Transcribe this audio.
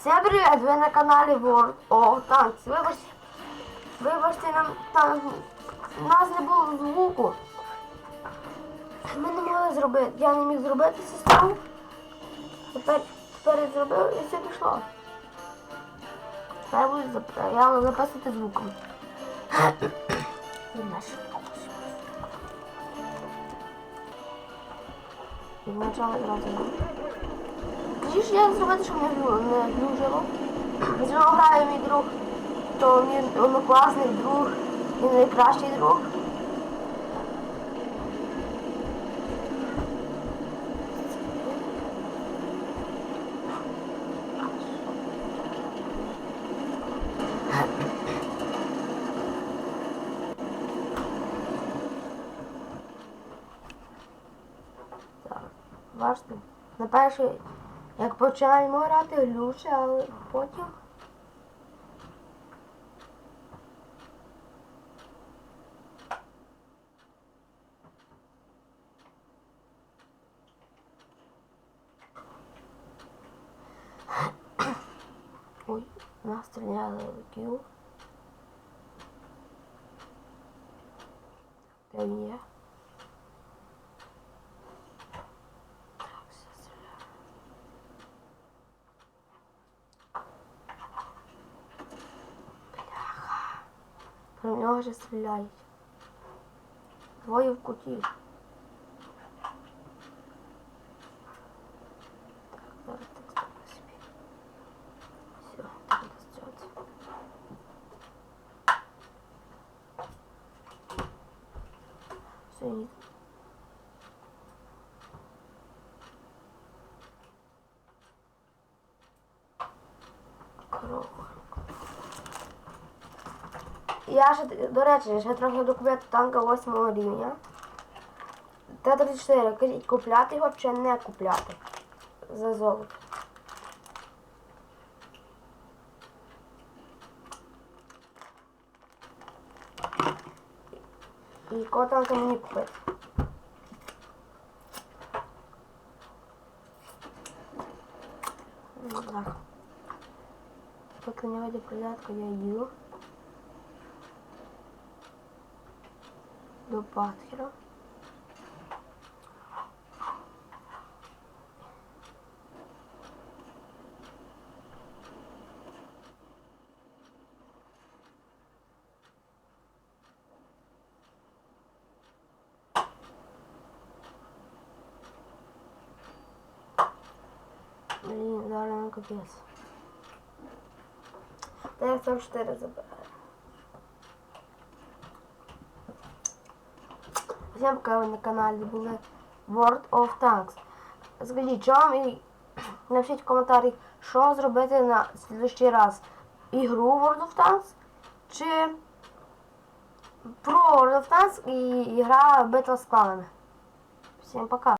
Всем привет! Ви на каналі World of Tanks. Вибачте, вибачте, нам там у нас не було звуку. Ми не могли зробити. Я не міг зробити систему. Тепер, тепер я зробив і все пішло. Тепер я буду я записувати звуком. І наш. І почали одразу. Скажіть, як зробити, щоб не глю- не глюжило? З нього грає мій друг, то він однокласний друг і найкращий друг. Так, бачите, на перший, як починаємо грати, глюче, але потім. Ой, нас стріляли кіл. Де він є? Про нього вже стріляють. Двоє в куті. Так, зараз так зроблю собі. Все, так достать. Все, ні. Корова. Я ще, до речі, ще трохи докупляти танка 8 рівня. Т-34, кажіть, купляти його чи не купляти за золото. І кого танка мені купити? Ну, Так. Поки не вийде придатку, я їду. До Батхера. Блін, зараз на капець. Та я 44 забираю. Всем пока на каналі були World of Tanks. Скажіть, що вам і напишіть в коментарі, що зробити на слідущий раз. Ігру World of Tanks чи про World of Tanks і гра Битва з кланами. Всім пока.